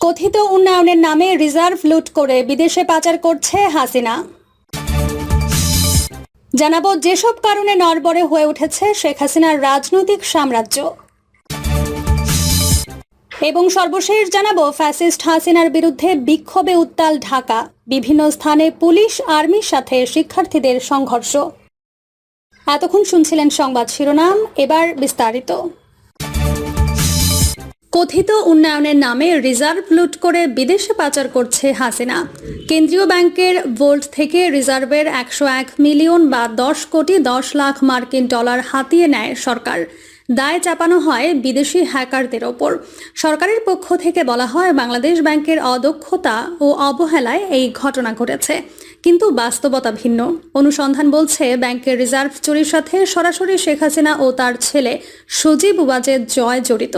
কথিত উন্নয়নের নামে রিজার্ভ লুট করে বিদেশে পাচার করছে হাসিনা। জানাব যেসব কারণে নরবরে হয়ে উঠেছে শেখ হাসিনার রাজনৈতিক সাম্রাজ্য। এবং সর্বশেষ জানাব ফ্যাসিস্ট হাসিনার বিরুদ্ধে বিক্ষোভে উত্তাল ঢাকা। বিভিন্ন স্থানে পুলিশ, আর্মির সাথে শিক্ষার্থীদের সংঘর্ষ। এতক্ষণ শুনছিলেন সংবাদ শিরোনাম, এবার বিস্তারিত। কথিত উন্নয়নের নামে রিজার্ভ লুট করে বিদেশে পাচার করছে হাসিনা। কেন্দ্রীয় ব্যাংকের ভোল্ট থেকে রিজার্ভের একশো এক মিলিয়ন বা দশ কোটি দশ লাখ মার্কিন ডলার হাতিয়ে নেয় সরকার। দায় চাপানো হয় বিদেশি হ্যাকারদের ওপর। সরকারের পক্ষ থেকে বলা হয়, বাংলাদেশ ব্যাংকের অদক্ষতা ও অবহেলায় এই ঘটনা ঘটেছে। কিন্তু বাস্তবতা ভিন্ন। অনুসন্ধান বলছে, ব্যাংকের রিজার্ভ চুরির সাথে সরাসরি শেখ হাসিনা ও তার ছেলে সজীব ওয়াজেদ জয় জড়িত।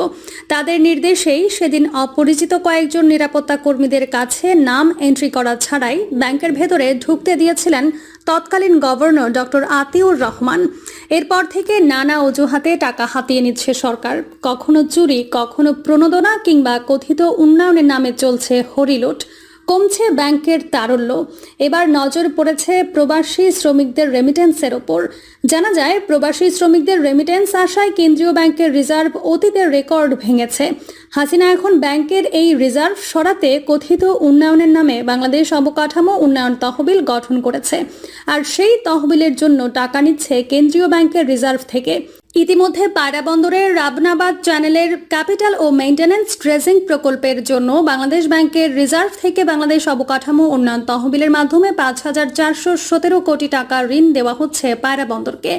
তাদের নির্দেশেই সেদিন অপরিচিত কয়েকজন নিরাপত্তা কর্মীদের কাছে নাম এন্ট্রি করা ছাড়াই ব্যাংকের ভেতরে ঢুকতে দিয়েছিলেন তৎকালীন গভর্নর ডক্টর আতিউর রহমান। এরপর থেকে নানা অজুহাতে টাকা হাতিয়ে নিচ্ছে সরকার। কখনো চুরি, কখনো প্রণোদনা কিংবা কথিত উন্নয়নের নামে চলছে হরিলুট। কমছে ব্যাংকের তারল্য। এবার নজর পড়েছে প্রবাসী শ্রমিকদের রেমিটেন্সের ওপর। জানা যায়, প্রবাসী শ্রমিকদের রেমিটেন্স আসায় কেন্দ্রীয় ব্যাংকের রিজার্ভ অতীতের রেকর্ড ভেঙেছে। হাসিনা এখন ব্যাংকের এই রিজার্ভ সরাতে কথিত উন্নয়নের নামে বাংলাদেশ অবকাঠামো উন্নয়ন তহবিল গঠন করেছে। আর সেই তহবিলের জন্য টাকা নিচ্ছে কেন্দ্রীয় ব্যাংকের রিজার্ভ থেকে। ইতিমধ্যে পায়রা বন্দরের রাবনাবাদ চ্যানেলের ক্যাপিটাল ও মেইনটেন্যান্স ড্রেজিং প্রকল্পের জন্য বাংলাদেশ ব্যাংকের রিজার্ভ থেকে বাংলাদেশ অবকাঠামো উন্নয়ন তহবিলের মাধ্যমে পাঁচ হাজার চারশো সতেরো কোটি টাকা ঋণ দেওয়া হচ্ছে পায়রা বন্দরকে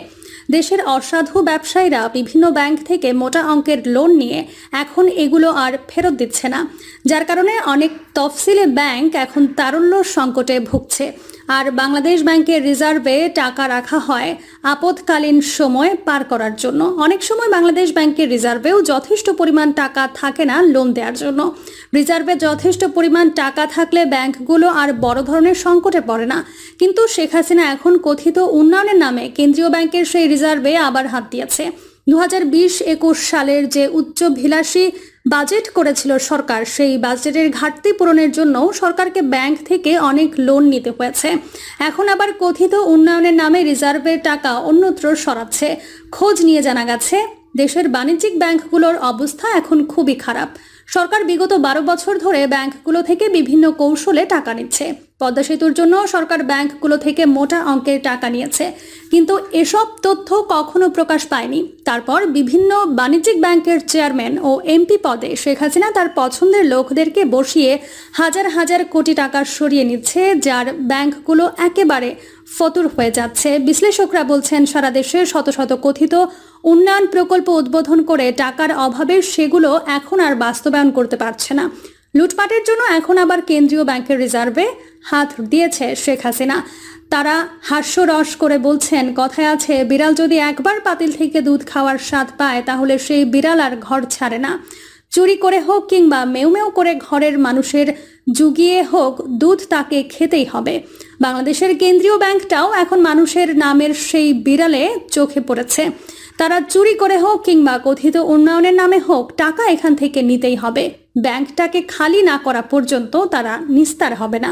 দেশের অসাধু ব্যবসায়ীরা বিভিন্ন ব্যাংক থেকে মোটা অঙ্কের লোন নিয়ে এখন এগুলো আর ফেরত দিচ্ছে না, যার কারণে অনেক তফসিলে ব্যাংক এখন তারল্য সংকটে ভুগছে। আর বাংলাদেশ ব্যাংকের রিজার্ভে টাকা রাখা হয় আপদকালীন সময় পার করার জন্য। অনেক সময় বাংলাদেশ ব্যাংকের রিজার্ভেও যথেষ্ট পরিমাণ টাকা থাকে না লোন দেওয়ার জন্য। রিজার্ভে যথেষ্ট পরিমাণ টাকা থাকলে ব্যাংকগুলো আর বড় ধরনের সংকটে পড়ে না। কিন্তু শেখ হাসিনা এখন কথিত উন্নয়নের নামে কেন্দ্রীয় ব্যাংকের সেই রিজার্ভে আবার হাত দিয়েছে। দু হাজার বিশ একুশ সালের যে উচ্চভিলাষী বাজেট করেছিল সরকার, সেই বাজেটের ঘাটতি পূরণের জন্য সরকারকে ব্যাংক থেকে অনেক লোন নিতে হয়েছে। এখন আবার কথিত উন্নয়নের নামে রিজার্ভের টাকা অন্যত্র সরাচ্ছে। খোঁজ নিয়ে জানা গেছে, দেশের বাণিজ্যিক ব্যাংকগুলোর অবস্থা এখন খুবই খারাপ। সরকার বিগত বারো বছর ধরে ব্যাংকগুলো থেকে বিভিন্ন কৌশলে টাকা নিচ্ছে। পদ্মা সেতুর জন্য সরকার ব্যাংকগুলো থেকে মোটা অঙ্কের টাকা নিয়েছে। কিন্তু এসব তথ্য কখনো প্রকাশ পায়নি। তারপর বিভিন্ন বাণিজ্যিক ব্যাংকের চেয়ারম্যান ও এমপি পদে শেখ হাসিনা তার পছন্দের লোকদেরকে বসিয়ে হাজার হাজার কোটি টাকা সরিয়ে নিচ্ছে, যার ব্যাংকগুলো একেবারে ফতুর হয়ে যাচ্ছে। বিশ্লেষকরা বলছেন, সারা দেশে শত শত কথিত উন্নয়ন প্রকল্প উদ্বোধন করে টাকার অভাবে সেগুলো এখন আর বাস্তবায়ন করতে পারছে না। লুটপাটের জন্য এখন আবার কেন্দ্রীয় ব্যাংকের রিজার্ভে হাত দিয়েছে শেখ হাসিনা। তারা হাস্যরস করে বলছেন, কথায় আছে, বিড়াল যদি একবার পাতিল থেকে দুধ খাওয়ার স্বাদ পায়, তাহলে সেই বিড়াল আর ঘর ছাড়ে না। চুরি করে হোক কিংবা মেউ মেউ করে ঘরের মানুষের জুগিয়ে হোক, দুধ তাকে খেতেই হবে। বাংলাদেশের কেন্দ্রীয় ব্যাংকটাও এখন মানুষের নামের সেই বিড়ালে চোখে পড়েছে। তারা চুরি করে হোক কিংবা কথিত উন্নয়নের নামে হোক, টাকা এখান থেকে নিতেই হবে। ব্যাংকটাকে খালি না করা পর্যন্ত তারা নিস্তার হবে না।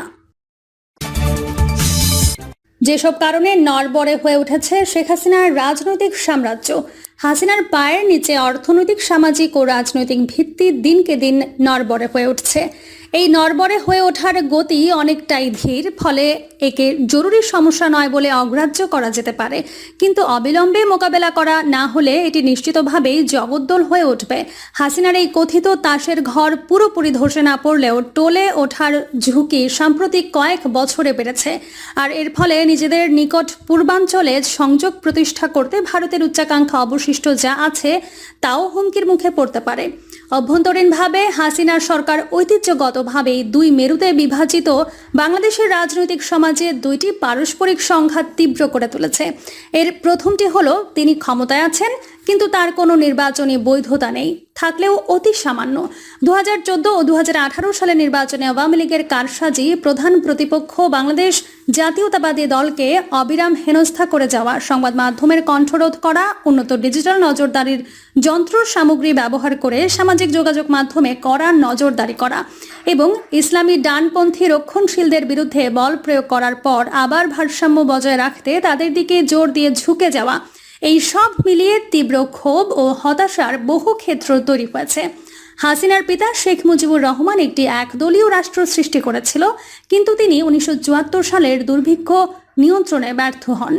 যেসব কারণে নরবরে হয়ে উঠেছে শেখ হাসিনার রাজনৈতিক সাম্রাজ্য। হাসিনার পায়ের নিচে অর্থনৈতিক, সামাজিক ও রাজনৈতিক ভিত্তি দিনকে দিন নরবরে হয়ে উঠছে। এই নরবরে হয়ে ওঠার গতি অনেকটাই ধীর, ফলে একে জরুরি সমস্যা নয় বলে অগ্রাহ্য করা যেতে পারে। কিন্তু অবিলম্বে মোকাবেলা করা না হলে এটি নিশ্চিতভাবেই জগদ্দল হয়ে উঠবে। হাসিনার এই কথিত তাসের ঘর পুরোপুরি ধসে না পড়লেও টোলে ওঠার ঝুঁকি সাম্প্রতিক কয়েক বছরে বেড়েছে। আর এর ফলে নিজেদের নিকট পূর্বাঞ্চলে সংযোগ প্রতিষ্ঠা করতে ভারতের উচ্চাকাঙ্ক্ষা অবশিষ্ট যা আছে, তাও হুমকির মুখে পড়তে পারে। অভ্যন্তরীণভাবে হাসিনার সরকার ঐতিহ্যগতভাবেই দুই মেরুতে বিভাজিত বাংলাদেশের রাজনৈতিক সমাজে দুইটি পারস্পরিক সংঘাত তীব্র করে তুলেছে। এর প্রথমটি হলো, তিনি ক্ষমতায় আছেন কিন্তু তার কোনো নির্বাচনী বৈধতা নেই। থাকলেও অতি সামান্য। দু হাজার ও দু সালে নির্বাচনে আওয়ামী লীগের কারসাজি প্রধান প্রতিপক্ষ বাংলাদেশ জাতীয়তাবাদী দলকে অবিরাম হেনস্থা করে যাওয়া, সংবাদ মাধ্যমের কণ্ঠরোধ করা, উন্নত ডিজিটাল নজরদারির যন্ত্র সামগ্রী ব্যবহার করে সামাজিক যোগাযোগ মাধ্যমে কড়া নজরদারি করা এবং ইসলামী ডানপন্থী রক্ষণশীলদের বিরুদ্ধে বল প্রয়োগ করার পর আবার ভারসাম্য বজায় রাখতে তাদের দিকে জোর দিয়ে ঝুঁকে যাওয়া। এই সব মিলিয়ে তীব্র ক্ষোভ ও হতাশার বহু ক্ষেত্র তৈরি হয়েছে। হাসিনার পিতা শেখ মুজিবুর রহমান একটি একদলীয় রাষ্ট্র সৃষ্টি করেছিল, কিন্তু তিনি উনিশশো চুয়াত্তর সালের দুর্ভিক্ষ নিয়ন্ত্রণে ব্যর্থ হন।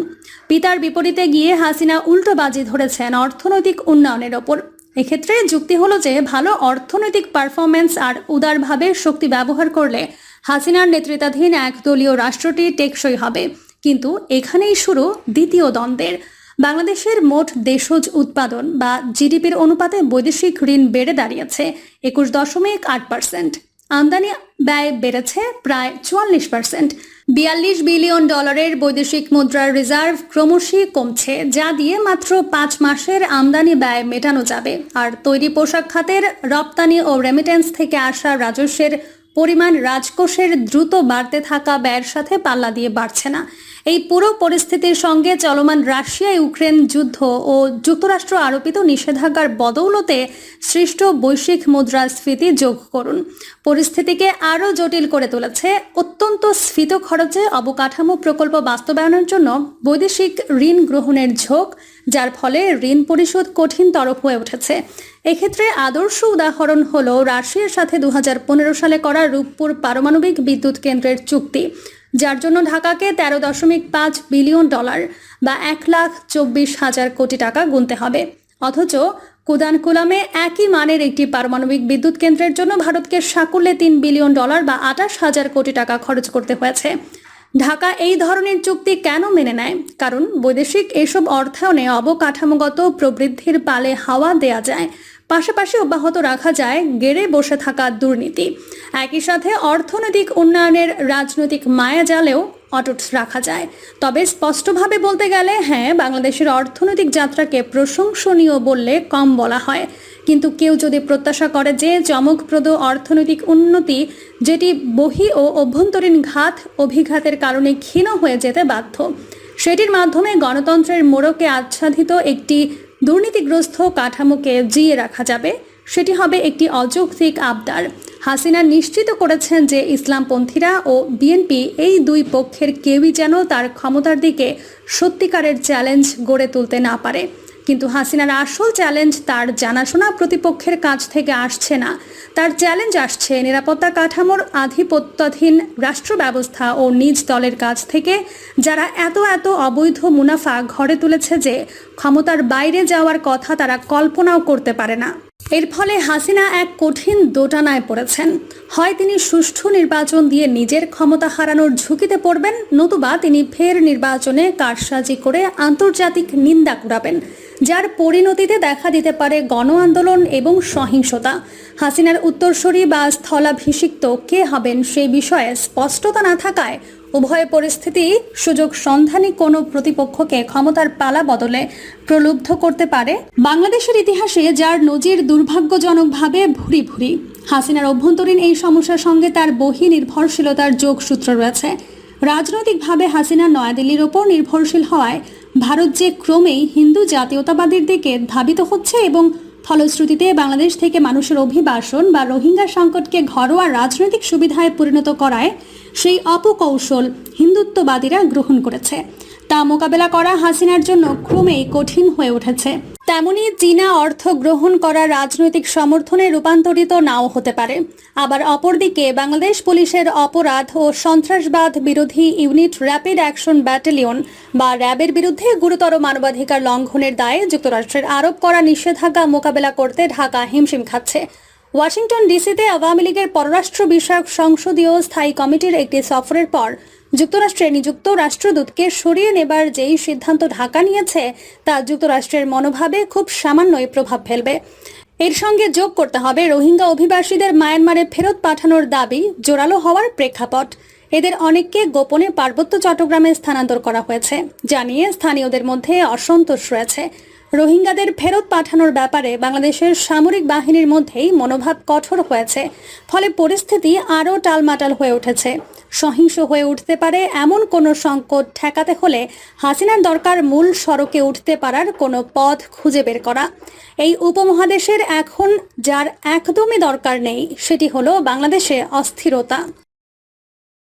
পিতার বিপরীতে গিয়ে হাসিনা উল্টো বাজি ধরেছেন অর্থনৈতিক উন্নয়নের ওপর। এক্ষেত্রে যুক্তি হলো যে, ভালো অর্থনৈতিক পারফরমেন্স আর উদারভাবে শক্তি ব্যবহার করলে হাসিনার নেতৃত্বাধীন একদলীয় রাষ্ট্রটি টেকসই হবে। কিন্তু এখানেই শুরু দ্বিতীয় দ্বন্দ্বের। বাংলাদেশের মোট দেশজ উৎপাদন বা জিডিপির অনুপাতে বৈদেশিক ঋণ বেড়ে দাঁড়িয়েছে একুশ দশমিক আট পার্সেন্ট। আমদানি ব্যয় বেড়েছে প্রায় চুয়াল্লিশ পার্সেন্ট। বিয়াল্লিশ বিলিয়ন ডলারের বৈদেশিক মুদ্রার রিজার্ভ ক্রমশই কমছে, যা দিয়ে মাত্র পাঁচ মাসের আমদানি ব্যয় মেটানো যাবে। আর তৈরি পোশাক খাতের রপ্তানি ও রেমিটেন্স থেকে আসা রাজস্বের পরিমাণ রাজকোষের দ্রুত বাড়তে থাকা ব্যয়ের সাথে পাল্লা দিয়ে বাড়ছে না। এই পুরো পরিস্থিতির সঙ্গে চলমান রাশিয়া ইউক্রেন যুদ্ধ ও যুক্তরাষ্ট্র আরোপিত নিষেধাজ্ঞার বদৌলতে সৃষ্ট বৈশ্বিক মুদ্রাস্ফীতি যোগ করুন। পরিস্থিতিকে আরও জটিল করে তুলেছে অত্যন্ত স্ফীত খরচে অবকাঠামো প্রকল্প বাস্তবায়নের জন্য বৈদেশিক ঋণ গ্রহণের ঝোঁক যার ফলে ঋণ পরিশোধ কঠিনতর হয়ে উঠেছে। এক্ষেত্রে আদর্শ উদাহরণ হল রাশিয়ার সাথে দু হাজার পনেরো সালে করা রূপপুর পারমাণবিক বিদ্যুৎ কেন্দ্রের চুক্তি, যার জন্য ঢাকাকে তেরো দশমিক পাঁচ বিলিয়ন ডলার বা এক লাখ চব্বিশ হাজার কোটি টাকা গুনতে হবে। অথচ কুদানকুলামে একই মানের একটি পারমাণবিক বিদ্যুৎ কেন্দ্রের জন্য ভারতকে সাকুল্যে তিন বিলিয়ন ডলার বা আঠাশ হাজার কোটি টাকা খরচ করতে হয়েছে। ঢাকা এই ধরনের চুক্তি কেন মেনে নেয়? কারণ বৈদেশিক এসব অর্থায়নে অবকাঠামোগত প্রবৃদ্ধির পালে হাওয়া দেয়া যায়, পাশাপাশি অব্যাহত রাখা যায় গেড়ে বসে থাকা দুর্নীতি। একই সাথে অর্থনৈতিক উন্নয়নের রাজনৈতিক মায়াজালেও অটুট রাখা যায়। তবে স্পষ্টভাবে বলতে গেলে হ্যাঁ বাংলাদেশের অর্থনৈতিক যাত্রাকে প্রশংসনীয় বললে কম বলা হয়। কিন্তু কেউ যদি প্রত্যাশা করে যে চমকপ্রদ অর্থনৈতিক উন্নতি, যেটি বহি ও অভ্যন্তরীণ ঘাত অভিঘাতের কারণে ক্ষীণ হয়ে যেতে বাধ্য। সেটির মাধ্যমে গণতন্ত্রের মোড়কে আচ্ছাদিত একটি দুর্নীতিগ্রস্ত কাঠামোকে জিয়ে রাখা যাবে। সেটি হবে একটি অযৌক্তিক আবদার। হাসিনা নিশ্চিত করেছেন যে ইসলামপন্থীরা ও বিএনপি এই দুই পক্ষের কেউই যেন তার ক্ষমতার দিকে সত্যিকারের চ্যালেঞ্জ গড়ে তুলতে না পারে। কিন্তু হাসিনার আসল চ্যালেঞ্জ তার জানাশোনা প্রতিপক্ষের কাছ থেকে আসছে না। তার চ্যালেঞ্জ আসছে নিরাপত্তা কাঠামোর আধিপত্যাধীন রাষ্ট্র ব্যবস্থা ও নিজ দলের কাছ থেকে, যারা এত এত অবৈধ মুনাফা ঘরে তুলেছে যে ক্ষমতার বাইরে যাওয়ার কথা তারা কল্পনাও করতে পারে না। এর ফলে হাসিনা এক কঠিন দোটানায় পড়েছেন। হয় তিনি সুষ্ঠু নির্বাচন দিয়ে নিজের ক্ষমতা হারানোর ঝুঁকিতে পড়বেন, নতুবা তিনি ফের নির্বাচনে কারসাজি করে আন্তর্জাতিক নিন্দা কুড়াবেন। যার পরিণতিতে দেখা দিতে পারে গণ আন্দোলন এবং সহিংসতা। হাসিনার উত্তরসূরি বা স্থলাভিষিক্ত কে হবেন সেই বিষয়ে স্পষ্টতা না থাকায় উভয় পরিস্থিতি সুযোগ সন্ধানী কোনো প্রতিপক্ষকে ক্ষমতার পালা বদলে প্রলুব্ধ করতে পারে। বাংলাদেশের ইতিহাসে যার নজির দুর্ভাগ্যজনকভাবে ভুরি ভুরি। হাসিনার অভ্যন্তরীণ এই সমস্যার সঙ্গে তার বহি নির্ভরশীলতার যোগসূত্র রয়েছে। রাজনৈতিকভাবে হাসিনা নয়াদিল্লির ওপর নির্ভরশীল হওয়ায় ভারত যে ক্রমেই হিন্দু জাতীয়তাবাদীর দিকে ধাবিত হচ্ছে এবং ফলশ্রুতিতে বাংলাদেশ থেকে মানুষের অভিবাসন বা রোহিঙ্গা সংকটকে ঘরোয়া রাজনৈতিক সুবিধায় পরিণত করায় সেই অপকৌশল হিন্দুত্ববাদীরা গ্রহণ করেছে। তা মোকাবেলা করা হাসিনার জন্য ক্রমেই কঠিন হয়ে উঠেছে। তেমনি চীনা অর্থ গ্রহণ করা রাজনৈতিক সমর্থনে রূপান্তরিত নাও হতে পারে। আবার অপরদিকে বাংলাদেশ পুলিশের অপরাধ ও সন্ত্রাসবাদ বিরোধী ইউনিট র্যাপিড অ্যাকশন ব্যাটালিয়ন বা র্যাবের বিরুদ্ধে গুরুতর মানবাধিকার লঙ্ঘনের দায়ে যুক্তরাষ্ট্রের আরোপ করা নিষেধাজ্ঞা মোকাবেলা করতে ঢাকা হিমশিম খাচ্ছে। ওয়াশিংটন ডিসিতে আওয়ামী লীগের পররাষ্ট্র বিষয়ক সংসদীয় স্থায়ী কমিটির একটি সফরের পর যুক্তরাষ্ট্রে নিযুক্ত রাষ্ট্রদূতকে সরিয়ে নেবার যেই সিদ্ধান্ত ঢাকা নিয়েছে, তা যুক্তরাষ্ট্রের মনোভাবে খুব সামান্যই প্রভাব ফেলবে। এর সঙ্গে যোগ করতে হবে রোহিঙ্গা অভিবাসীদের মায়ানমারে ফেরত পাঠানোর দাবি জোরালো হওয়ার প্রেক্ষাপট। এদের অনেককে গোপনে পার্বত্য চট্টগ্রামে স্থানান্তর করা হয়েছে, জানিয়ে স্থানীয়দের মধ্যে অসন্তোষ রয়েছে। রোহিঙ্গাদের ফেরত পাঠানোর ব্যাপারে বাংলাদেশের সামরিক বাহিনীর মধ্যেই মনোভাব কঠোর হয়েছে। ফলে পরিস্থিতি আরও টালমাটাল হয়ে উঠেছে। সহিংস হয়ে উঠতে পারে এমন কোনো সংকট ঠেকাতে হলে হাসিনার দরকার মূল সড়কে উঠতে পারার কোনো পথ খুঁজে বের করা। এই উপমহাদেশের এখন, যার একদমই দরকার নেই, সেটি হলো বাংলাদেশে অস্থিরতা।